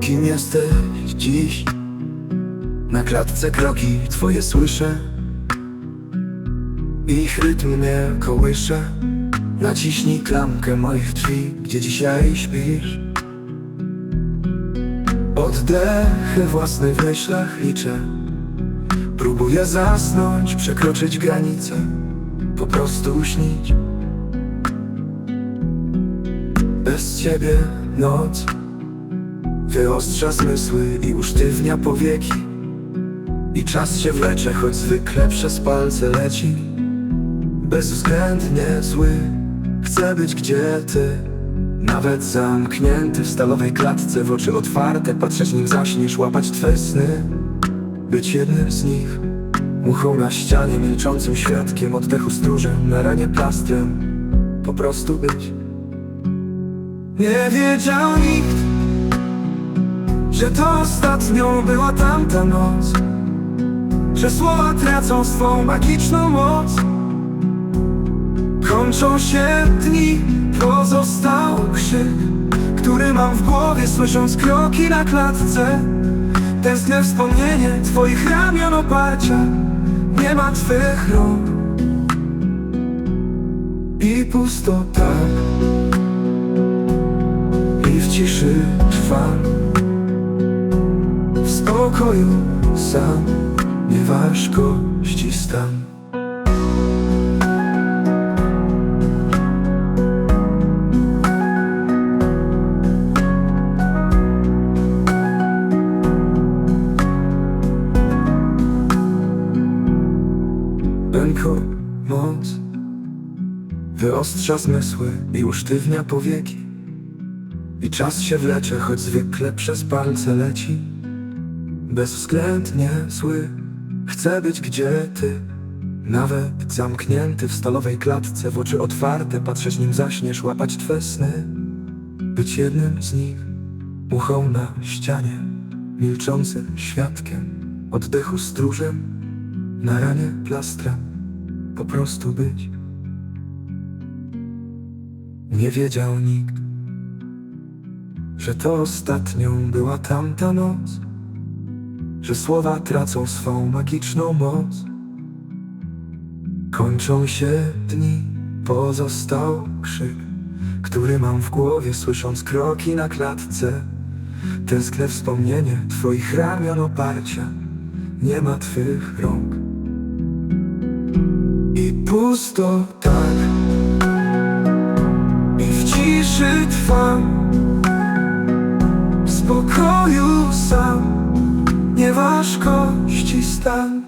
Kim jesteś dziś? Na klatce kroki twoje słyszę Ich rytm mnie kołysze Naciśnij klamkę moich drzwi Gdzie dzisiaj śpisz? Oddechy własne w myślach liczę Próbuję zasnąć, przekroczyć granice Po prostu śnić Bez ciebie noc Wyostrza zmysły i usztywnia powieki. I czas się wlecze, choć zwykle przez palce leci. Bezwzględnie zły Chcę być gdzie ty. Nawet zamknięty w stalowej klatce W oczy otwarte, patrzeć nim zaśniesz Łapać twe sny. Być jednym z nich Muchą na ścianie, milczącym świadkiem Oddechu stróżem, na ranie plastrem. Po prostu być. Nie wiedział nikt że to ostatnią była tamta noc. Że słowa tracą swą magiczną moc. Kończą się dni, pozostał krzyk Który mam w głowie słysząc kroki na klatce Tęskne wspomnienie twoich ramion oparcia. Nie ma twych rąk I pusto tak I w ciszy trwam w spokoju sam nie ważkości stan Pęko moc Wyostrza zmysły i usztywnia powieki. I czas się wlecze, choć zwykle przez palce leci. Bezwzględnie zły Chcę być gdzie ty. Nawet zamknięty w stalowej klatce W oczy otwarte patrzeć nim zaśniesz Łapać twe sny. Być jednym z nich Muchą na ścianie Milczącym świadkiem Oddechu stróżem Na ranie plastrem Po prostu być Nie wiedział nikt Że to ostatnią była tamta noc że słowa tracą swą magiczną moc. Kończą się dni, pozostał krzyk, który mam w głowie, słysząc kroki na klatce. Tęskne wspomnienie twoich ramion oparcia, nie ma twych rąk. I pusto tak, i w ciszy trwam, w spokoju sam nie ważkości stan